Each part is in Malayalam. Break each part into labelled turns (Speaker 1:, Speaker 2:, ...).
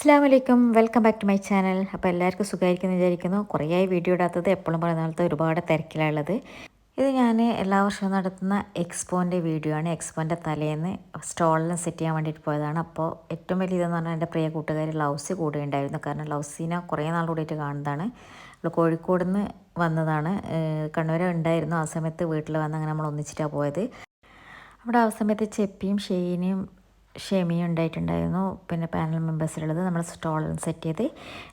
Speaker 1: അസ്സാം വലൈക്കും welcome back to my channel. അപ്പോൾ എല്ലാവർക്കും സുഖമായിരിക്കുന്നു വിചാരിക്കുന്നു. കുറേയായി വീഡിയോ ഇടാത്തത് എപ്പോഴും പറയുന്ന പോലത്തെ ഒരുപാട് തിരക്കിലുള്ളത് ഇത് ഞാൻ എല്ലാ വർഷവും നടത്തുന്ന എക്സ്പോന്റെ വീഡിയോ ആണ്. എക്സ്പോന്റെ തലേന്ന് സ്റ്റോളിൽ സെറ്റ് ചെയ്യാൻ വേണ്ടിയിട്ട് പോയതാണ്. അപ്പോൾ ഏറ്റവും വലിയ ഇതെന്ന് പറഞ്ഞാൽ എന്റെ പ്രിയ കൂട്ടുകാരി ലൗസി കൂടെ ഉണ്ടായിരുന്നു കാരണം ലൗസിനെ കുറേ നാൾ കൂടിയിട്ട് കാണുന്നതാണ്. അവൾ കോഴിക്കോട് നിന്ന് വന്നതാണ് കണ്ണൂരെ ഉണ്ടായിരുന്നു. ആ സമയത്ത് വീട്ടിൽ വന്ന് അങ്ങനെ നമ്മൾ ഒന്നിച്ചിട്ടാണ് പോയത്. അവിടെ ആ സമയത്ത് ചെപ്പിയും ഷെയ്നിയും ഷെമിയും ഉണ്ടായിട്ടുണ്ടായിരുന്നു. പിന്നെ പാനൽ മെമ്പേഴ്സിലുള്ളത് നമ്മൾ സ്റ്റോൾ സെറ്റ് ചെയ്ത്.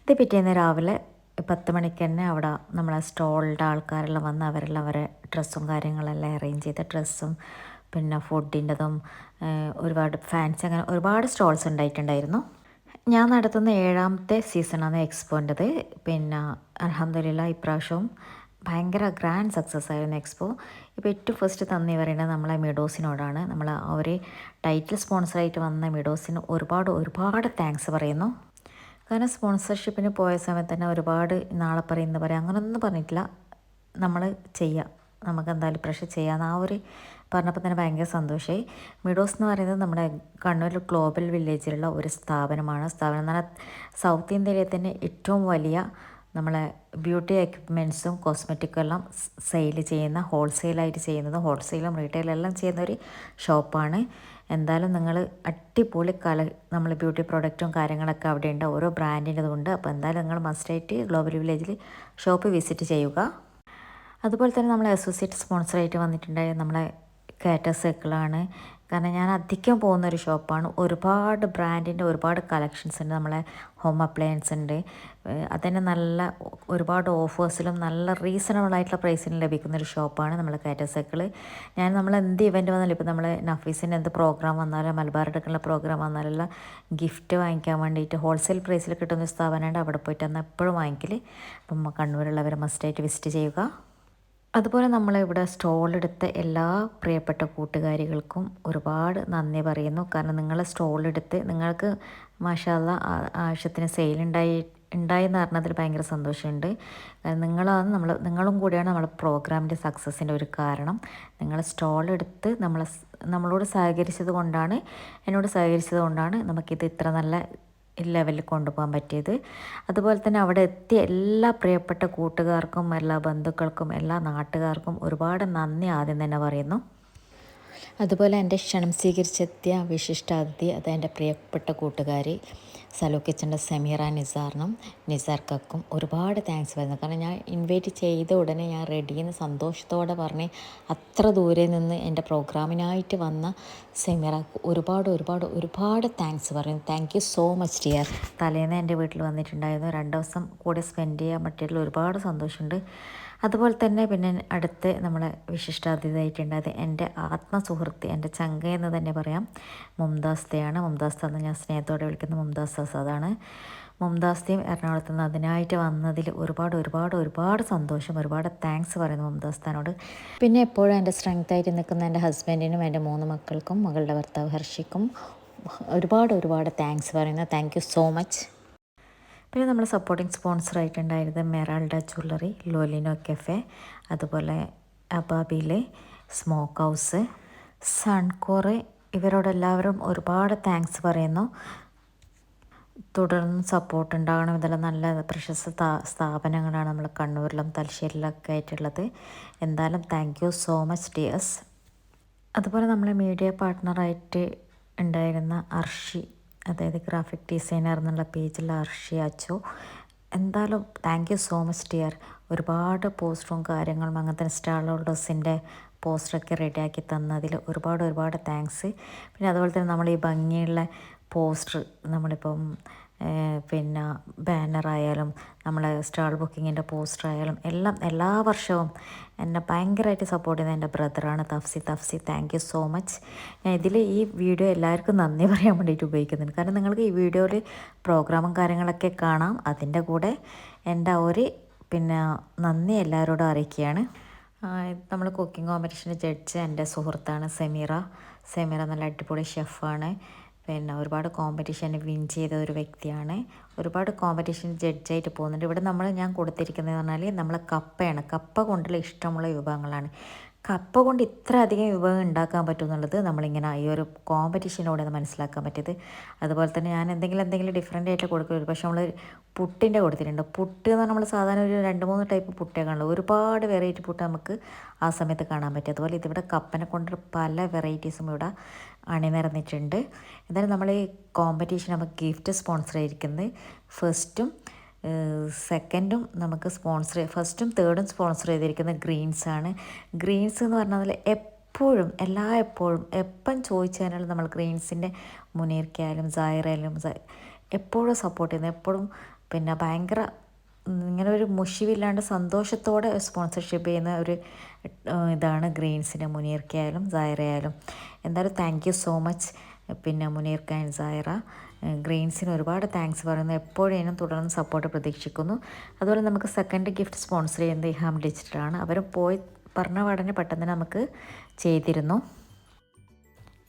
Speaker 1: ഇത് പിറ്റേന്ന് രാവിലെ പത്ത് മണിക്ക് തന്നെ അവിടെ നമ്മളെ സ്റ്റോളിന്റെ ആൾക്കാരെല്ലാം വന്ന് അവരെല്ലാം അവരെ ഡ്രസ്സും കാര്യങ്ങളെല്ലാം അറേഞ്ച് ചെയ്ത ഡ്രസ്സും പിന്നെ ഫുഡിന്റെതും ഒരുപാട് ഫാൻസ് അങ്ങനെ ഒരുപാട് സ്റ്റോൾസ് ഉണ്ടായിട്ടുണ്ടായിരുന്നു. ഞാൻ നടത്തുന്ന ഏഴാമത്തെ സീസണാണ് എക്സ്പോന്റെത്. പിന്നെ അലഹമില്ല ഇപ്രാവശ്യവും ഭയങ്കര ഗ്രാൻഡ് സക്സസ് ആയിരുന്നു എക്സ്പോ ഇപ്പോൾ ഏറ്റവും ഫസ്റ്റ് തന്നി പറയുന്നത് നമ്മളെ മിഡോസിനോടാണ്. നമ്മൾ അവർ ടൈറ്റിൽ സ്പോൺസറായിട്ട് വന്ന മിഡോസിന് ഒരുപാട് ഒരുപാട് താങ്ക്സ് പറയുന്നു. കാരണം സ്പോൺസർഷിപ്പിന് പോയ സമയത്ത് തന്നെ ഒരുപാട് നാളെ പറയുന്ന പറയാം. അങ്ങനെയൊന്നും പറഞ്ഞിട്ടില്ല. നമ്മൾ ചെയ്യാം. നമുക്ക് എന്തായാലും പ്രഷർ ചെയ്യാമെന്ന് ആ ഒരു പറഞ്ഞപ്പോൾ തന്നെ ഭയങ്കര സന്തോഷമായി മിഡോസ് എന്ന് പറയുന്നത് നമ്മുടെ കണ്ണൂർ ഗ്ലോബൽ വില്ലേജിലുള്ള ഒരു സ്ഥാപനമാണ്. സ്ഥാപനം എന്ന് പറഞ്ഞാൽ സൗത്ത് ഇന്ത്യയിലെ തന്നെ ഏറ്റവും വലിയ നമ്മളെ ബ്യൂട്ടി എക്യുപ്മെന്റ്സും കോസ്മെറ്റിക്കും എല്ലാം സെയിൽ ചെയ്യുന്ന ഹോൾസെയിലായിട്ട് ചെയ്യുന്നതും ഹോൾസെയിലും റീറ്റെയിലും എല്ലാം ചെയ്യുന്ന ഒരു ഷോപ്പാണ്. എന്തായാലും നിങ്ങൾ അടിപൊളി കല നമ്മൾ ബ്യൂട്ടി പ്രോഡക്റ്റും കാര്യങ്ങളൊക്കെ അവിടെ ഉണ്ട്. ഓരോ ബ്രാൻഡിന്റെതുണ്ട്. അപ്പോൾ എന്തായാലും നിങ്ങൾ മസ്റ്റായിട്ട് ഗ്ലോബൽ വില്ലേജിൽ ഷോപ്പ് വിസിറ്റ് ചെയ്യുക. അതുപോലെ തന്നെ നമ്മളെ അസോസിയേറ്റ് സ്പോൺസറായിട്ട് വന്നിട്ടുണ്ടായ നമ്മളെ കാറ്റ സർക്കിളാണ്. കാരണം ഞാൻ അധികം പോകുന്ന ഒരു ഷോപ്പാണ്. ഒരുപാട് ബ്രാൻഡിന്റെ ഒരുപാട് കളക്ഷൻസ് ഉണ്ട്. നമ്മളെ ഹോം അപ്ലയൻസ് ഉണ്ട് അതന്നെ നല്ല ഒരുപാട് ഓഫേഴ്സിലും നല്ല റീസണബിൾ ആയിട്ടുള്ള പ്രൈസിന് ലഭിക്കുന്ന ഒരു ഷോപ്പാണ് നമ്മൾ കാറ്റസൈക്കിൾ ഞാൻ നമ്മൾ എന്ത് ഇവന്റ് വന്നാലും ഇപ്പോൾ നമ്മൾ നഫീസിന്റെ എന്ത് പ്രോഗ്രാം വന്നാലും മലബാർ എടുക്കുന്ന പ്രോഗ്രാം വന്നാലുള്ള ഗിഫ്റ്റ് വാങ്ങിക്കാൻ വേണ്ടിയിട്ട് ഹോൾസെയിൽ പ്രൈസിൽ കിട്ടുന്ന സ്ഥാപനമുണ്ട്. അവിടെ പോയിട്ട് എന്നാൽ എപ്പോഴും വാങ്ങിക്കൽ അപ്പം കണ്ണൂരുള്ളവർ മസ്റ്റായിട്ട് വിസിറ്റ് ചെയ്യുക. അതുപോലെ നമ്മളിവിടെ സ്റ്റോളെടുത്ത എല്ലാ പ്രിയപ്പെട്ട കൂട്ടുകാരികൾക്കും ഒരുപാട് നന്ദി പറയുന്നു. കാരണം നിങ്ങൾ സ്റ്റോളെടുത്ത് നിങ്ങൾക്ക് മാഷാല്ല ആവശ്യത്തിന് സെയിലുണ്ടായി ഉണ്ടായി എന്ന് പറഞ്ഞതിൽ ഭയങ്കര സന്തോഷമുണ്ട്. നിങ്ങളാണ് നമ്മൾ നിങ്ങളും കൂടിയാണ് നമ്മളെ പ്രോഗ്രാമിന്റെ സക്സസ്സിന്റെ ഒരു കാരണം. നിങ്ങൾ സ്റ്റോളെടുത്ത് നമ്മളെ നമ്മളോട് സഹകരിച്ചത് കൊണ്ടാണ് എന്നോട് സഹകരിച്ചത് കൊണ്ടാണ് നമുക്കിത് ഇത്ര നല്ല ലെവലിൽ കൊണ്ടുപോകാൻ പറ്റിയത്. അതുപോലെ തന്നെ അവിടെ എത്തിയ എല്ലാ പ്രിയപ്പെട്ട കൂട്ടുകാർക്കും എല്ലാ ബന്ധുക്കൾക്കും എല്ലാ നാട്ടുകാർക്കും ഒരുപാട് നന്ദി ആദ്യം തന്നെ പറയുന്നു. അതുപോലെ എന്റെ ക്ഷണം സ്വീകരിച്ചെത്തിയ വിശിഷ്ടാതിഥി അത് എന്റെ പ്രിയപ്പെട്ട കൂട്ടുകാരി. സലോ കിച്ചന്റെ സമീറ നിസാറിനും നിസാർ കക്കും ഒരുപാട് താങ്ക്സ് പറയുന്നു കാരണം ഞാൻ ഇൻവൈറ്റ് ചെയ്ത ഉടനെ ഞാൻ റെഡിയെന്ന് സന്തോഷത്തോടെ പറഞ്ഞ് അത്ര ദൂരെ നിന്ന് എന്റെ പ്രോഗ്രാമിനായിട്ട് വന്ന സെമീറക്ക് ഒരുപാട് ഒരുപാട് ഒരുപാട് താങ്ക്സ് പറയുന്നു. Thank you so much dear തലേന്ന് എന്റെ വീട്ടിൽ വന്നിട്ടുണ്ടായിരുന്നു. രണ്ട് ദിവസം കൂടെ സ്പെൻഡ് ചെയ്യാൻ പറ്റിയതിൽ ഒരുപാട് സന്തോഷമുണ്ട്. അതുപോലെ തന്നെ പിന്നെ അടുത്ത് നമ്മളെ വിശിഷ്ടാതിഥിയായിട്ടുണ്ടത് എന്റെ ആത്മസുഹൃത്ത് എന്റെ ചങ്ക എന്ന് തന്നെ പറയാം. മുംതാസ്തയാണ് മുംതാസ്ത എന്ന് ഞാൻ സ്നേഹത്തോടെ വിളിക്കുന്ന. മുംതാസ് ആസാദാണ് മുംതാസ്തയും എറണാകുളത്ത് നിന്ന് അതിനായിട്ട് വന്നതിൽ ഒരുപാട് ഒരുപാട് ഒരുപാട് സന്തോഷം ഒരുപാട് താങ്ക്സ് പറയുന്നു മുംതാസ്താനോട് പിന്നെ എപ്പോഴും എന്റെ സ്ട്രെങ്ത് ആയിട്ട് നിൽക്കുന്ന എന്റെ ഹസ്ബൻഡിനും എന്റെ മൂന്ന് മക്കൾക്കും മകളുടെ ഭർത്താവ് ഹർഷിക്കും ഒരുപാട് ഒരുപാട് താങ്ക്സ് പറയുന്നു. താങ്ക് യു സോ മച്ച് പിന്നെ നമ്മൾ സപ്പോർട്ടിങ് സ്പോൺസർ ആയിട്ടുണ്ടായിരുന്നത് മെറാൾഡ ജ്വല്ലറി ലോലിനോ കെഫെ അതുപോലെ അബാബിലെ സ്മോക്ക് ഹൗസ് സൺകോറ് ഇവരോടെല്ലാവരും ഒരുപാട് താങ്ക്സ് പറയുന്നു. തുടർന്ന് സപ്പോർട്ട് ഉണ്ടാകണം ഇതെല്ലാം നല്ല പ്രശസ്ത സ്ഥാപനങ്ങളാണ് നമ്മൾ കണ്ണൂരിലും തലശ്ശേരിയിലൊക്കെ ആയിട്ടുള്ളത്. എന്തായാലും thank you so much dears അതുപോലെ നമ്മളെ മീഡിയ പാർട്ട്ണറായിട്ട് ഉണ്ടായിരുന്ന അർഷി അതായത് ഗ്രാഫിക് ഡിസൈനർ എന്നുള്ള പേജിൽ അർഷി അച്ചു. എന്തായാലും thank you so much dear ഒരുപാട് പോസ്റ്ററും കാര്യങ്ങളും അങ്ങനത്തെ സ്റ്റാൾ ഹോൾഡേഴ്സിന്റെ പോസ്റ്ററൊക്കെ റെഡിയാക്കി തന്നതിൽ ഒരുപാട് ഒരുപാട് താങ്ക്സ് പിന്നെ അതുപോലെ തന്നെ നമ്മൾ ഈ ഭംഗിയുള്ള പോസ്റ്റർ നമ്മളിപ്പം പിന്നെ ബാനറായാലും നമ്മളെ സ്റ്റാൾ ബുക്കിങ്ങിന്റെ പോസ്റ്റർ ആയാലും എല്ലാം എല്ലാ വർഷവും എന്നെ ഭയങ്കരമായിട്ട് സപ്പോർട്ട് ചെയ്യുന്ന എന്റെ ബ്രദറാണ് Tafsi. Tafsi thank you so much ഞാൻ ഇതിൽ ഈ വീഡിയോ എല്ലാവർക്കും നന്ദി പറയാൻ വേണ്ടിയിട്ട് ഉപയോഗിക്കുന്നുണ്ട്. കാരണം നിങ്ങൾക്ക് ഈ വീഡിയോയിൽ പ്രോഗ്രാമും കാര്യങ്ങളൊക്കെ കാണാം. അതിന്റെ കൂടെ എന്റെ ഒരു പിന്നെ നന്ദി എല്ലാവരോടും അറിയിക്കുകയാണ്. നമ്മൾ കുക്കിംഗ് കോമ്പറ്റീഷന്റെ ജഡ്ജ് എന്റെ സുഹൃത്താണ് സെമീറ. സെമീറ നല്ല അടിപൊളി ഷെഫാണ് പിന്നെ ഒരുപാട് കോമ്പറ്റീഷൻ വിൻ ചെയ്ത ഒരു വ്യക്തിയാണ്. ഒരുപാട് കോമ്പറ്റീഷൻ ജഡ്ജായിട്ട് പോകുന്നുണ്ട്. ഇവിടെ നമ്മൾ ഞാൻ കൊടുത്തിരിക്കുന്നത് പറഞ്ഞാൽ നമ്മൾ കപ്പയാണ്. കപ്പ കൊണ്ടുള്ള ഇഷ്ടമുള്ള വിഭവങ്ങളാണ്. കപ്പ കൊണ്ട് ഇത്ര അധികം വിഭവം ഉണ്ടാക്കാൻ പറ്റും എന്നുള്ളത് നമ്മളിങ്ങനെ ഈ ഒരു കോമ്പറ്റീഷനിലൂടെ മനസ്സിലാക്കാൻ പറ്റിയത്. അതുപോലെ തന്നെ ഞാൻ എന്തെങ്കിലും എന്തെങ്കിലും ഡിഫറെന്റ് ആയിട്ട് കൊടുക്കുള്ളൂ പക്ഷേ നമ്മൾ പുട്ടിന്റെ കൊടുത്തിട്ടുണ്ട്. പുട്ട് എന്ന് പറഞ്ഞാൽ നമ്മൾ സാധാരണ ഒരു രണ്ട് മൂന്ന് ടൈപ്പ് പുട്ടേ കാണുള്ളൂ ഒരുപാട് വെറൈറ്റി പുട്ട് നമുക്ക് ആ സമയത്ത് കാണാൻ പറ്റും. അതുപോലെ ഇതിവിടെ കപ്പനെ കൊണ്ട് പല വെറൈറ്റീസും ഇവിടെ അണിനിരന്നിട്ടുണ്ട്. എന്തായാലും നമ്മൾ ഈ കോമ്പറ്റീഷൻ നമുക്ക് ഗിഫ്റ്റ് സ്പോൺസർ ആയിരിക്കുന്നത് ഫസ്റ്റും സെക്കൻഡും നമുക്ക് സ്പോൺസർ ഫസ്റ്റും തേർഡും സ്പോൺസർ ചെയ്തിരിക്കുന്ന ഗ്രീൻസ് ആണ്. ഗ്രീൻസ് എന്ന് പറഞ്ഞാൽ എപ്പോഴും എല്ലാ എപ്പോഴും എപ്പം ചോദിച്ചാലും നമ്മൾ ഗ്രീൻസിന്റെ മുനീർക്കായാലും സായറായാലും എപ്പോഴും സപ്പോർട്ട് ചെയ്യുന്നത്. എപ്പോഴും പിന്നെ ഭയങ്കര ഇങ്ങനെ ഒരു മുഷിവില്ലാണ്ട് സന്തോഷത്തോടെ സ്പോൺസർഷിപ്പ് ചെയ്യുന്ന ഒരു ഇതാണ് ഗ്രീൻസിന്റെ മുനീർക്കായാലും സായറയായാലും. എന്തായാലും താങ്ക് യു സോ മച്ച് പിന്നെ മുനീർ ഖാൻ സായറ ഗ്രെയിൻസിന് ഒരുപാട് താങ്ക്സ് പറയുന്നു. എപ്പോഴേനും തുടർന്ന് സപ്പോർട്ട് പ്രതീക്ഷിക്കുന്നു. അതുപോലെ നമുക്ക് സെക്കൻഡ് ഗിഫ്റ്റ് സ്പോൺസർ ചെയ്യുന്നത് ഇഹാം ഡിജിറ്റലാണ് അവർ പോയി പറഞ്ഞ പാടനെ പെട്ടെന്ന് നമുക്ക് ചെയ്തിരുന്നു.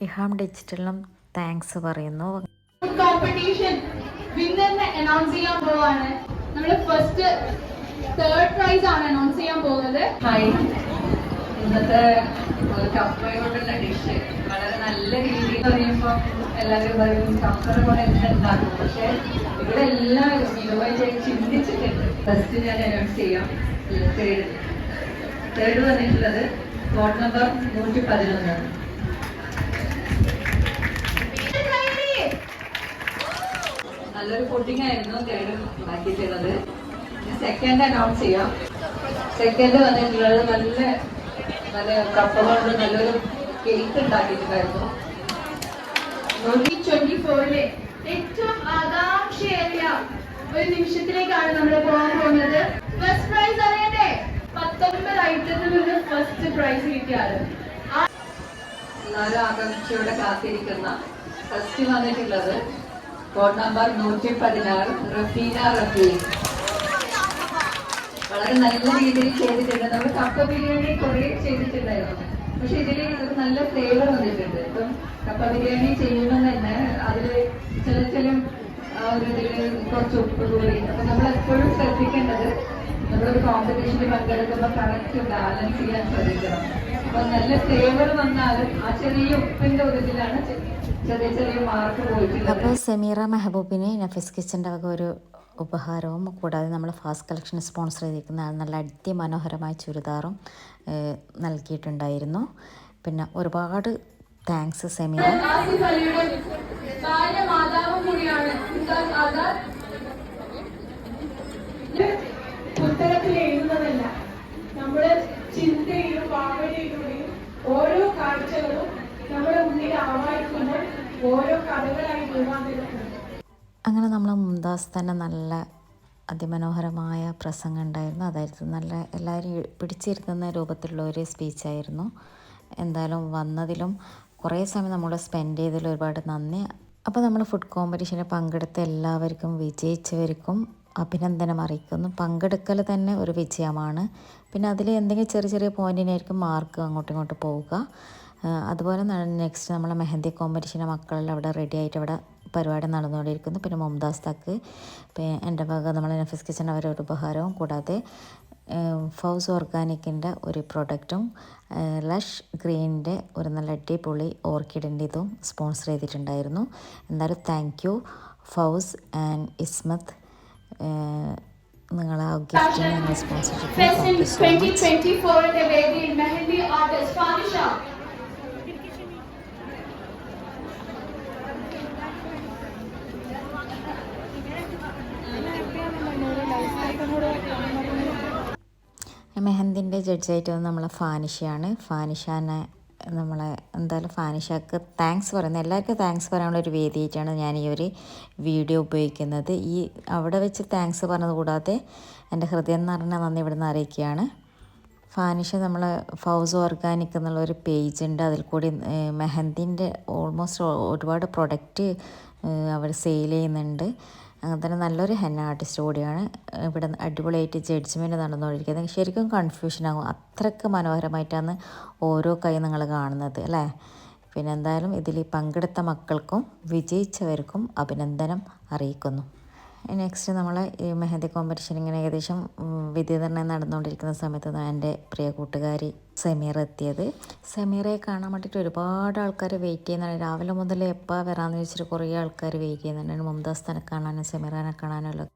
Speaker 1: ഇഹാം ഡിജിറ്റലിനും താങ്ക്സ് പറയുന്നു.
Speaker 2: കോമ്പറ്റീഷൻ വിന്നറിനെ അനൗൺസ് ചെയ്യാൻ പോവാണ്. നമ്മൾ ഫസ്റ്റ് തേർഡ് പ്രൈസ് ആണ് അനൗൺസ് ചെയ്യാൻ പോകുന്നത്.
Speaker 3: ഹായ് ഇന്നത്തെ ഒരു കപ്പയോടുള്ള ഡിഷ് വളരെ നല്ല രീതിയിൽ എല്ലാവരും പറയും കൂടെ എന്തുണ്ടാക്കും പക്ഷെ ഇവിടെ എല്ലാവരും ഇതുമായി ചിന്തിച്ചിട്ടുണ്ട്. ഫസ്റ്റ് ഞാൻ അനൗൺസ് ചെയ്യാം. തേർഡ് തേർഡ് വന്നിട്ടുള്ളത് കോഡ് നമ്പർ നൂറ്റി പതിനൊന്നാണ് നല്ലൊരു ഫുഡിംഗ് ആയിരുന്നു തേർഡ് ഉണ്ടാക്കിയിട്ടുള്ളത്. സെക്കൻഡ് അനൗൺസ് ചെയ്യാം. സെക്കൻഡ് വന്നിട്ടുള്ളത് നല്ല നല്ല കപ്പ കൊണ്ട് നല്ലൊരു കേക്ക് ഉണ്ടാക്കിയിട്ടുണ്ടായിരുന്നു.
Speaker 2: നൂറ്റി ട്വന്റി ഫോറിലെ ഏറ്റവും ആകാംക്ഷയേറിയ ഒരു നിമിഷത്തിലേക്കാണ് നമ്മൾ പോകാൻ പോകുന്നത്. ഫസ്റ്റ് പ്രൈസ് അറിയട്ടെ? പത്തൊമ്പത് ഐറ്റത്തിൽ നിന്ന് ഫസ്റ്റ് പ്രൈസ് കിട്ടിയാണ്
Speaker 3: എല്ലാവരും ആകാംക്ഷയോടെ കാത്തിരിക്കുന്ന ഫസ്റ്റ് വന്നിട്ടുള്ളത് കോഡ് നമ്പർ നൂറ്റി പതിനാറ് റഫീന റഫീൻ. വളരെ നല്ല രീതിയിൽ ചെയ്തിട്ടുണ്ട്. നമ്മൾ കപ്പ ബിരിയാണി കുറേ ചെയ്തിട്ടുണ്ടായിരുന്നു. പക്ഷെ ഇതിൽ ഒരു നല്ല ഫ്ലേവർ വന്നിട്ടുണ്ട്. ഇപ്പം കപ്പ ബിരിയാണി ചെയ്യുമ്പോൾ തന്നെ അതിൽ ചില ചില ഒരു ഇതിൽ കുറച്ച് ഉപ്പ് കൂടി. അപ്പൊ നമ്മൾ എപ്പോഴും ശ്രദ്ധിക്കേണ്ടത് നമ്മളൊരു കോമ്പറ്റീഷനിൽ പങ്കെടുക്കുമ്പോൾ കറക്റ്റ് ബാലൻസ് ചെയ്യാൻ ശ്രദ്ധിക്കണം. അപ്പൊ നല്ല ഫ്ലേവർ വന്നാലും ആ ചെറിയ ഉപ്പിന്റെ ഒരു ഇതിലാണ് ചെറിയ ചെറിയ മാർക്ക് പോയിട്ടുള്ളത്.
Speaker 1: അപ്പോൾ സെമീറ മെഹബൂബിന് നഫീസ് കിച്ചന്റെ വക ഒരു ഉപഹാരവും കൂടാതെ നമ്മൾ ഫാസ്റ്റ് കളക്ഷൻ സ്പോൺസർ ചെയ്തിരിക്കുന്ന നല്ല അതിമനോഹരമായ ചുരിദാറും നൽകിയിട്ടുണ്ടായിരുന്നു. പിന്നെ ഒരുപാട് താങ്ക്സ് സെമീറ.
Speaker 4: പുസ്തകത്തിൽ എഴുതുന്നതല്ല. നമ്മുടെ ചിന്തയിലും ഭാവനയിലൂടെയും ഓരോ കാഴ്ചകളും നമ്മുടെ മുന്നിൽ ആവാഹിക്കുമ്പോൾ ഓരോ കഥകളായി
Speaker 1: അങ്ങനെ നമ്മൾ മുംതാസ് തന്നെ നല്ല അതിമനോഹരമായ പ്രസംഗം ഉണ്ടായിരുന്നു. അതായത് നല്ല എല്ലാവരും പിടിച്ചിരുത്തുന്ന രൂപത്തിലുള്ള ഒരു സ്പീച്ചായിരുന്നു എന്തായാലും വന്നതിലും കുറേ സമയം നമ്മൾ സ്പെൻഡ് ചെയ്തതിൽ ഒരുപാട് നന്ദി. അപ്പോൾ നമ്മൾ ഫുഡ് കോമ്പറ്റീഷനിൽ പങ്കെടുത്ത എല്ലാവർക്കും വിജയിച്ചവർക്കും അഭിനന്ദനം അറിയിക്കുന്നു. പങ്കെടുക്കൽ തന്നെ ഒരു വിജയമാണ്. പിന്നെ അതിൽ എന്തെങ്കിലും ചെറിയ ചെറിയ പോയിന്റിനായിരിക്കും മാർക്ക് അങ്ങോട്ടും ഇങ്ങോട്ടും പോവുക. അതുപോലെ നെക്സ്റ്റ് നമ്മളെ മെഹന്തി കോമ്പറ്റീഷന്റെ മക്കളെല്ലാം അവിടെ റെഡി ആയിട്ട് അവിടെ പരിപാടി നടന്നുകൊണ്ടിരിക്കുന്നു. പിന്നെ മുംതാസ് തക്ക് എന്റെ വക നമ്മളെ നഫീസ് കിച്ചൻ അവരുടെ ഒരു ഉപഹാരവും കൂടാതെ ഫൗസ് ഓർഗാനിക്കിന്റെ ഒരു പ്രൊഡക്റ്റും ലഷ് ഗ്രീനിന്റെ ഒരു നല്ല അടിപൊളി ഓർക്കിഡിന്റെ ഇതും സ്പോൺസർ ചെയ്തിട്ടുണ്ടായിരുന്നു. എന്തായാലും thank you Fauz and Ismath. നിങ്ങൾ ആ ഗിഫ്റ്റിന് sponsor sponsorship
Speaker 2: fest
Speaker 1: thank you so
Speaker 2: twenty
Speaker 1: much
Speaker 2: twenty ഫോറിന്റെ വേദിയിൽ മെഹന്തി ആർട്ടിസ്റ്റ് ഫാനിഷ
Speaker 1: മെഹന്തിന്റെ ജഡ്ജായിട്ട് വന്ന് നമ്മളെ ഫാനിഷയാണ്. ഫാനിഷാനെ നമ്മളെ എന്തായാലും ഫാനിഷക്ക് താങ്ക്സ് പറയുന്നത്. എല്ലാവർക്കും താങ്ക്സ് പറയാനുള്ള ഒരു വേദിയായിട്ടാണ് ഞാൻ ഈ ഒരു വീഡിയോ ഉപയോഗിക്കുന്നത്. ഈ അവിടെ വെച്ച് താങ്ക്സ് പറഞ്ഞത് കൂടാതെ എന്റെ ഹൃദയം എന്ന് പറഞ്ഞാൽ നന്ദി ഇവിടെ നിന്ന് അറിയിക്കുകയാണ്. ഫാനിഷ നമ്മൾ ഫൗസ് ഓർഗാനിക് എന്നുള്ള ഒരു പേജ് ഉണ്ട്. അതിൽ കൂടി മെഹന്തിന്റെ ഓൾമോസ്റ്റ് ഒരുപാട് പ്രൊഡക്റ്റ് അവർ സെയിൽ ചെയ്യുന്നുണ്ട്. അങ്ങനെ തന്നെ നല്ലൊരു ഹെന്ന ആർട്ടിസ്റ്റ് കൂടിയാണ്. ഇവിടെ അടിപൊളിയായിട്ട് ജഡ്ജ്മെന്റ് നടന്നുകൊണ്ടിരിക്കുന്നത്. ശരിക്കും കൺഫ്യൂഷൻ ആകും. അത്രയ്ക്ക് മനോഹരമായിട്ടാണ് ഓരോ കൈ നിങ്ങൾ കാണുന്നത് അല്ലേ? പിന്നെന്തായാലും ഇതിൽ പങ്കെടുത്ത മക്കൾക്കും വിജയിച്ചവർക്കും അഭിനന്ദനം അറിയിക്കുന്നു. നെക്സ്റ്റ് നമ്മൾ ഈ മെഹന്തി കോമ്പറ്റീഷൻ ഇങ്ങനെ ഏകദേശം ഉം, വിദ്യുതരണം നടന്നുകൊണ്ടിരിക്കുന്ന സമയത്ത് എന്റെ പ്രിയ കൂട്ടുകാരി സമീറ എത്തിയത്. സമീറയെ കാണാൻ വേണ്ടിയിട്ട് ഒരുപാട് ആൾക്കാർ വെയിറ്റ് ചെയ്യുന്നുണ്ട്. രാവിലെ മുതൽ എപ്പോൾ വരാമെന്ന് ചോദിച്ചിട്ട് കുറേ ആൾക്കാർ വെയിറ്റ് ചെയ്യുന്നുണ്ട്. മുംതാസ് തന്നെ കാണാനും സമീറാനെ കാണാനും
Speaker 5: ഉള്ളത്.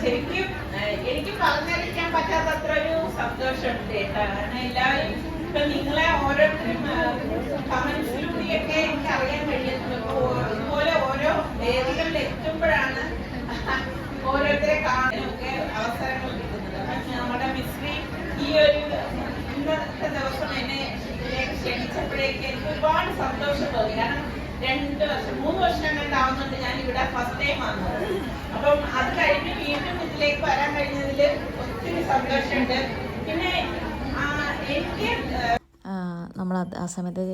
Speaker 5: ശരിക്കും എനിക്ക് പറഞ്ഞറിയിക്കാൻ പറ്റാത്തത്ര ഒരു സന്തോഷമുണ്ട് കാരണം എല്ലാവരും ഇപ്പൊ നിങ്ങളെ ഓരോരുത്തരും കമന്റ്സിലൂടെയൊക്കെ എനിക്ക് അറിയാൻ കഴിയുന്നുണ്ട്. ഇതുപോലെ ഓരോ വേദികളിൽ എത്തുമ്പോഴാണ് ഓരോരുത്തരെ കാണാനൊക്കെ അവസരങ്ങൾ കിട്ടുന്നത്. നമ്മുടെ മിസ്രി ഈ ഒരു ഇന്നത്തെ ദിവസം എന്നെ ഇതിലേക്ക് ക്ഷണിച്ചപ്പോഴേക്ക് എനിക്ക് ഒരുപാട് സന്തോഷം തോന്നി. കാരണം രണ്ട് വർഷം മൂന്ന് വർഷം കണ്ടാവുന്നുണ്ട് ഞാൻ ഇവിടെ ഫസ്റ്റ് ടൈം വന്നത് അപ്പം അത് കഴിഞ്ഞ് വീണ്ടും ഇതിലേക്ക് വരാൻ കഴിഞ്ഞതിൽ ഒത്തിരി സന്തോഷമുണ്ട് പിന്നെ ആ, എനിക്ക്
Speaker 1: നമ്മൾ ആ സമയത്ത്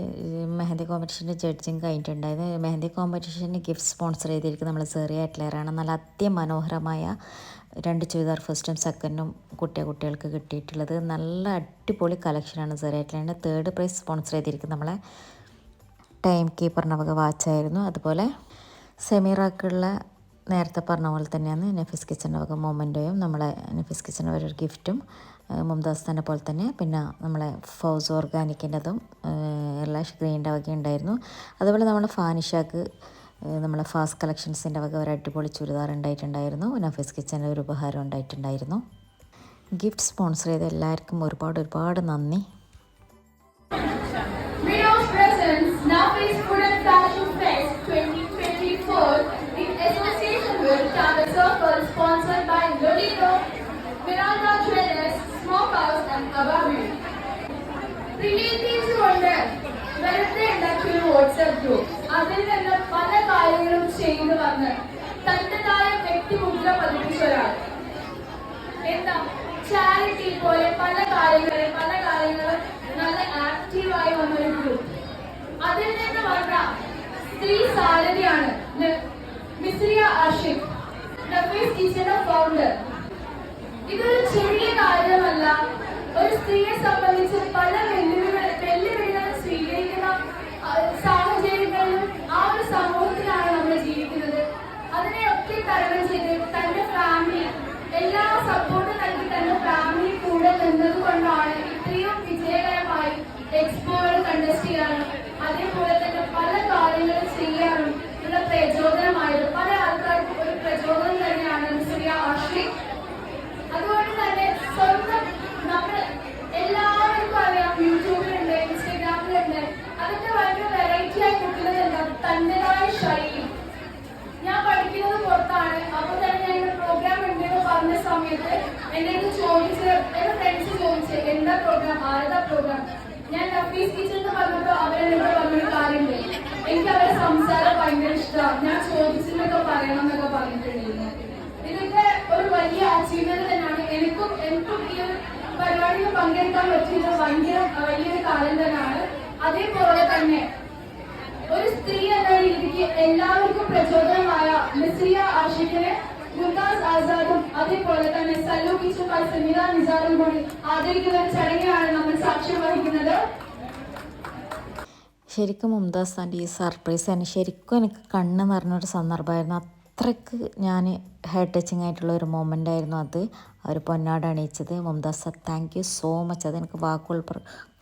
Speaker 1: മെഹന്തി കോമ്പറ്റീഷന്റെ ജഡ്ജിങ് കഴിഞ്ഞിട്ടുണ്ടായത്. മെഹന്തി കോമ്പറ്റീഷന് ഗിഫ്റ്റ് സ്പോൺസർ ചെയ്തിരിക്കുന്നത് നമ്മൾ സെറിയ അറ്റ്ലറാണ് നല്ല അത്യമനോഹരമായ രണ്ട് ചുരിദാർ ഫസ്റ്റും സെക്കൻഡും കുട്ടിയ കുട്ടികൾക്ക് കിട്ടിയിട്ടുള്ളത്. നല്ല അടിപൊളി കളക്ഷനാണ് സെറിയ അറ്റ്ലറിന്റെ തേർഡ് പ്രൈസ് സ്പോൺസർ ചെയ്തിരിക്കുന്നത് നമ്മളെ ടൈം കീപ്പറിന്റെ വക വാച്ചായിരുന്നു അതുപോലെ സെമീറാക്കുള്ള നേരത്തെ പറഞ്ഞ പോലെ തന്നെയാണ് നഫീസ് കിച്ചന്റെ വക മൊമെന്റോയും നമ്മളെ നഫീസ് കിച്ചന്റെ ഒരു ഗിഫ്റ്റും മുംതാസ് തന്നെ പോലെ തന്നെ. പിന്നെ നമ്മളെ ഫൗസ് ഓർഗാനിക്കിന്റെതും എല്ലാ ഗ്രീന്റെ വക ഉണ്ടായിരുന്നു. അതുപോലെ നമ്മൾ ഫാനിഷാക്ക് നമ്മളെ ഫാസ്റ്റ് കളക്ഷൻസിന്റെ വക ഒരു അടിപൊളി ചുരിദാർ ഉണ്ടായിട്ടുണ്ടായിരുന്നു. നഫീസ് കിച്ചന്റെ ഒരു ഉപഹാരം ഉണ്ടായിട്ടുണ്ടായിരുന്നു. ഗിഫ്റ്റ് സ്പോൺസർ ചെയ്ത എല്ലാവർക്കും ഒരുപാട് ഒരുപാട് നന്ദി.
Speaker 2: Widow's Presents Nafis Food and Fashion Fest 2024 in association with Tata Circle sponsored by Lolito, Miranda Jewelers, Smokehouse and Ababu. Relatives കൊണ്ട് വെറുതെ ഉണ്ടാക്കിയ ഒരു വാട്സ്ആപ്പ് ഗ്രൂപ്പ് അതിൽ നിന്ന് പല കാര്യങ്ങളും ചെയ്തു വന്ന് തന്റേതായ വ്യക്തിമുദ്ര പതിപ്പിച്ച ഒരാൾ. എന്താ? ചാരിറ്റി പോലെ പല കാര്യങ്ങളും പല കാര്യങ്ങളും നല്ല ആക്റ്റീവായി വന്ന ഒരു ഗ്രൂപ്പ് അതിൽ നിന്ന് വന്ന സ്ത്രീ സാരഥിയാണ് മിസ്രിയ ആഷിഖ്. നഫീസ് കിച്ചന്റെ ഫൗണ്ടർ ഇതൊരു ചെറിയ കാര്യമല്ല. ഒരു സ്ത്രീയെ സംബന്ധിച്ച് പല വെല്ലുവിളികൾ വെല്ലുവിളികൾ സ്വീകരിക്കുന്ന സാഹചര്യങ്ങളിലും ആ ഒരു സമൂഹത്തിലാണ് നമ്മൾ ജീവിക്കുന്നത്. അതിനെയൊക്കെ തരണം ചെയ്ത് തന്റെ ഫാമിലി എല്ലാ സപ്പോർട്ടും നൽകി തന്റെ ഫാമിലി കൂടെ നിന്നത് കൊണ്ടാണ് ഇത്രയും വിജയകരമായി എക്സ്പോകൾ കണ്ടസ്റ്റ് ചെയ്യാനും അതേപോലെ തന്നെ പല കാര്യങ്ങളും ചെയ്യാനും ഉള്ള പ്രചോദനമായത് പല ആൾക്കാർക്കും ഒരു പ്രചോദനം തന്നെയാണ് മിസ്രിയ ആഷിഖ് അതുകൊണ്ട് തന്നെ സ്വന്തം നമ്മൾ എല്ലാവർക്കും അറിയാം യൂട്യൂബിലുണ്ട് ഇൻസ്റ്റാഗ്രാമിലുണ്ട് അതൊക്കെ ഭയങ്കര വെറൈറ്റി ആയി കിട്ടുന്നത് എന്താ തന്റേതായ ശൈലി ഞാൻ പഠിക്കുന്നത് പുറത്താണ് അപ്പൊ തന്നെ ഞങ്ങളുടെ പ്രോഗ്രാം ഉണ്ടെന്ന് പറഞ്ഞ സമയത്ത് എന്നെ ഇത് ചോദിച്ച് എന്റെ ഫ്രണ്ട്സ് ചോദിച്ച് എന്താ പ്രോഗ്രാം ആരതാ പ്രോഗ്രാം ഞാൻ നഫീസ് കിച്ചൺ എന്ന് പറഞ്ഞപ്പോ അവരെന്നോട് പറഞ്ഞൊരു കാര്യമുണ്ട് എനിക്ക് അവരെ സംസാരം ഭയങ്കര ഇഷ്ടമാണ് ഞാൻ ചോദിച്ചെന്നൊക്കെ പറയണം എന്നൊക്കെ പറഞ്ഞിട്ടുണ്ടായിരുന്നു ഇതൊക്കെ ഒരു വലിയ അച്ചീവ്മെന്റ് തന്നെയാണ്. എനിക്കും എനിക്കും ഈ ഒരു പരിപാടിയിൽ പങ്കെടുക്കാൻ പറ്റിയത് ഭയങ്കര വലിയൊരു കാര്യം തന്നെയാണ്. അതേപോലെ തന്നെ ഒരു സ്ത്രീ എന്ന രീതിക്ക് എല്ലാവർക്കും പ്രചോദനമായ മിസ്രിയ ആഷിഖിനെ മുംതാസ് ആസാദും അതേപോലെ തന്നെ സല്ലു കിച്ചുമായി സമീറ നിസാറും കൂടി ആദരിക്കുന്ന ചടങ്ങിലാണ് നമ്മൾ സാക്ഷ്യം വഹിക്കുന്നത്.
Speaker 1: ശരിക്കും മുംതാസ് ഖാന്റെ ഈ സർപ്രൈസ് തന്നെ ശരിക്കും എനിക്ക് കണ്ണ് നിറഞ്ഞൊരു സന്ദർഭമായിരുന്നു. അത്രയ്ക്ക് ഞാൻ ഹെഡ് ടച്ചിങ് ആയിട്ടുള്ള ഒരു മൊമെന്റ് ആയിരുന്നു അത്. അവർ പൊന്നാട് അണിയിച്ചത്. Mumtaz thank you so much അത് എനിക്ക് വാക്കുകൾ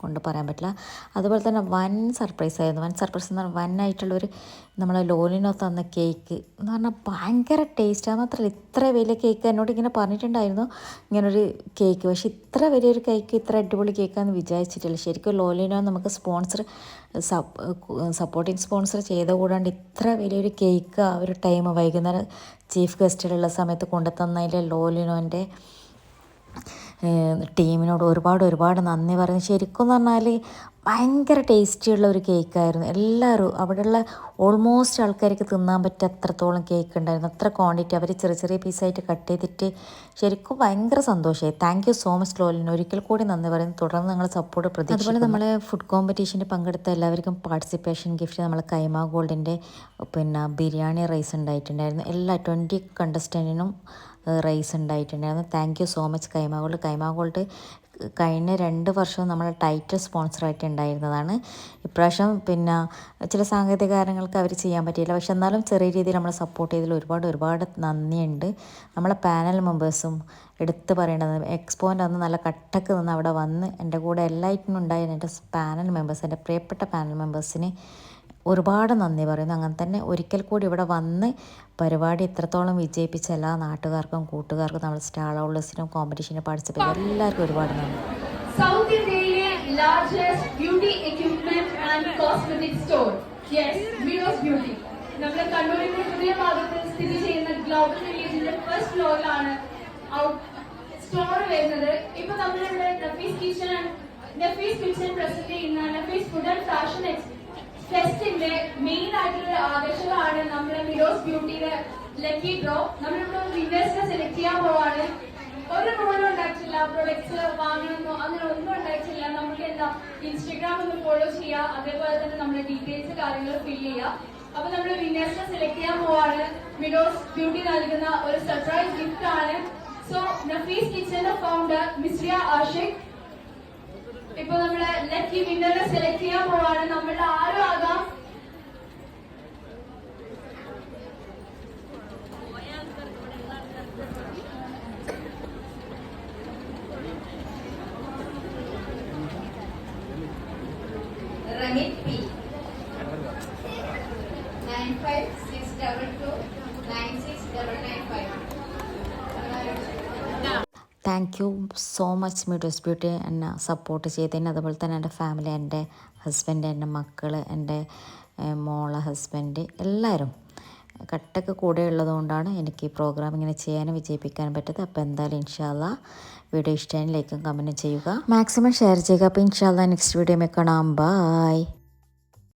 Speaker 1: കൊണ്ട് പറയാൻ പറ്റില്ല. അതുപോലെ തന്നെ വൻ സർപ്രൈസ് ആയിരുന്നു. വൻ സർപ്രൈസ് എന്ന് പറഞ്ഞാൽ വൻ ആയിട്ടുള്ളൊരു നമ്മളെ ലോലിനോ തന്ന കേക്ക് എന്ന് പറഞ്ഞാൽ ഭയങ്കര ടേസ്റ്റ് മാത്രമല്ല ഇത്ര വലിയ കേക്ക് എന്നോട് ഇങ്ങനെ പറഞ്ഞിട്ടുണ്ടായിരുന്നു. ഇങ്ങനൊരു കേക്ക്. പക്ഷേ ഇത്ര വലിയൊരു കേക്ക് ഇത്ര അടിപൊളി കേക്കാന്ന് വിചാരിച്ചിട്ടില്ല. ശരിക്കും ലോലിനോ നമുക്ക് സ്പോൺസർ സപ്പോർട്ടിങ് സ്പോൺസർ ചെയ്ത കൂടാണ്ട് ഇത്ര വലിയൊരു കേക്ക് ആ ഒരു ടൈം വൈകുന്നേരം ചീഫ് ഗസ്റ്റിലുള്ള സമയത്ത് കൊണ്ടുതന്നതിൽ ലോലിനോന്റെ ടീമിനോട് ഒരുപാട് ഒരുപാട് നന്ദി പറഞ്ഞു ശരിക്കും എന്ന് പറഞ്ഞാൽ ഭയങ്കര ടേസ്റ്റിയുള്ള ഒരു കേക്കായിരുന്നു എല്ലാവരും അവിടെയുള്ള ഓൾമോസ്റ്റ് ആൾക്കാർക്ക് തിന്നാൻ പറ്റിയ അത്രത്തോളം കേക്ക് ഉണ്ടായിരുന്നു. അത്ര ക്വാണ്ടിറ്റി അവർ ചെറിയ ചെറിയ പീസായിട്ട് കട്ട് ചെയ്തിട്ട് ശരിക്കും ഭയങ്കര സന്തോഷമായി. താങ്ക് യു സോ മച്ച് ലോലിന് ഒരിക്കൽ കൂടി നന്ദി പറയുന്നു. തുടർന്ന് നിങ്ങൾ സപ്പോർട്ട് പ്രതീക്ഷിക്കും അതുപോലെ നമ്മളെ ഫുഡ് കോമ്പറ്റീഷന് പങ്കെടുത്ത എല്ലാവർക്കും പാർട്ടിസിപ്പേഷൻ ഗിഫ്റ്റ് നമ്മൾ കൈമ ഗോൾഡിന്റെ പിന്നെ ബിരിയാണി റൈസ് ഉണ്ടായിട്ടുണ്ടായിരുന്നു. എല്ലാ ട്വന്റി കണ്ടസ്റ്റന്റിനും rice ഉണ്ടായിട്ടുണ്ടായിരുന്നു. Thank you so much Kaima gold. Gold കഴിഞ്ഞ രണ്ട് വർഷവും നമ്മൾ സ്പോൺസർ സ്പോൺസറായിട്ട് ഉണ്ടായിരുന്നതാണ്. ഇപ്രാവശ്യം പിന്നെ ചില സാങ്കേതിക കാരണങ്ങൾക്ക് അവർ ചെയ്യാൻ പറ്റിയില്ല. പക്ഷെ എന്നാലും ചെറിയ രീതിയിൽ നമ്മളെ സപ്പോർട്ട് ചെയ്തതിൽ ഒരുപാട് ഒരുപാട് നന്ദിയുണ്ട്. നമ്മളെ പാനൽ മെമ്പേഴ്സും എടുത്ത് പറയേണ്ടത് എക്സ്പോന്റെ അന്ന് നല്ല കട്ടക്ക് നിന്ന് അവിടെ വന്ന് എന്റെ കൂടെ എല്ലാറ്റിനും ഉണ്ടായിരുന്ന എന്റെ പാനൽ മെമ്പേഴ്സ് എന്റെ പ്രിയപ്പെട്ട പാനൽ മെമ്പേഴ്സിന് ഒരുപാട് നന്ദി പറയുന്നു. അങ്ങനെ തന്നെ ഒരിക്കൽ കൂടി ഇവിടെ വന്ന് പരിപാടി എത്രത്തോളം വിജയിപ്പിച്ച എല്ലാ നാട്ടുകാർക്കും കൂട്ടുകാർക്കും നമ്മൾ സ്റ്റാൾ ഹോൾഡേഴ്സിനും കോമ്പറ്റീഷനും പാർട്ടിസിപ്പേറ്റ് എല്ലാവർക്കും ഒരുപാട് നന്ദി.
Speaker 2: സൗത്ത് ഇന്ത്യയിലെ largest beauty equipment and cosmetic store yes Meadows beauty നമ്മുടെ കണ്ണൂരിന്റെ ഹൃദയഭാഗത്ത് സ്ഥിതി ചെയ്യുന്ന ഗ്ലോബൽ വില്ലേജിന്റെ ഫസ്റ്റ് ഫ്ലോറിലാണ് സ്റ്റോർ വരുന്നത്. ഇപ്പൊ നമ്മളിവിടെ Nafees kitchen Nafees kitchen present ചെയ്യുന്ന നഫീസ് ഫുഡ് ആൻഡ് ഫാഷൻ ഫെസ്റ്റിന്റെ മെയിൻ ആയിട്ടുള്ള ആകർഷകമാണ് നമ്മുടെ മിഡോസ് ബ്യൂട്ടിയുടെ ലക്കി ഡ്രോ നമ്മളിവിടെ വിന്നേഴ്സിനെ സെലക്ട് ചെയ്യാൻ പോവാണ്. ഒരു റൂളും ഉണ്ടായിട്ടില്ല പ്രൊഡക്ട്സ് വാങ്ങണമെന്നോ അങ്ങനെ ഒന്നും ഉണ്ടായിട്ടില്ല. നമുക്ക് എന്താ ഇൻസ്റ്റഗ്രാം ഒന്ന് ഫോളോ ചെയ്യുക അതേപോലെ തന്നെ നമ്മുടെ ഡീറ്റെയിൽസ് കാര്യങ്ങൾ ഫിൽ ചെയ്യുക അപ്പൊ നമ്മൾ വിന്നേഴ്സിനെ സെലക്ട് ചെയ്യാൻ പോവാണ്. മിഡോസ് ബ്യൂട്ടി നൽകുന്ന ഒരു സർപ്രൈസ് ഗിഫ്റ്റ് ആണ്. സോ നഫീസ് കിച്ചന്റെ ഫൗണ്ടർ മിസ്രിയ ആഷിഖ് ഇപ്പൊ നമ്മൾ ലക്കി വിന്നറിനെ സെലക്ട് ചെയ്യാൻ പോവാണ് നമ്മളുടെ ആരും ആകാം
Speaker 6: Ramit P. Nine five six double two nine six double nine five.
Speaker 1: Thank you so much Meadows beauty എന്നെ സപ്പോർട്ട് ചെയ്തതിന്. അതുപോലെ തന്നെ എന്റെ ഫാമിലി എന്റെ ഹസ്ബൻഡ് എന്റെ മക്കൾ എന്റെ മോളെ ഹസ്ബൻഡ് എല്ലാവരും കട്ടക്ക് കൂടെ ഉള്ളതുകൊണ്ടാണ് എനിക്ക് ഈ പ്രോഗ്രാം ഇങ്ങനെ ചെയ്യാനും വിജയിപ്പിക്കാനും പറ്റത് അപ്പോൾ എന്തായാലും ഇൻഷാല്ല വീഡിയോ ഇഷ്ടമായി ലൈക്കും കമന്റും ചെയ്യുക. മാക്സിമം ഷെയർ ചെയ്യുക. അപ്പോൾ ഇൻഷാല്ല നെക്സ്റ്റ് വീഡിയോ കാണാം. ബായ്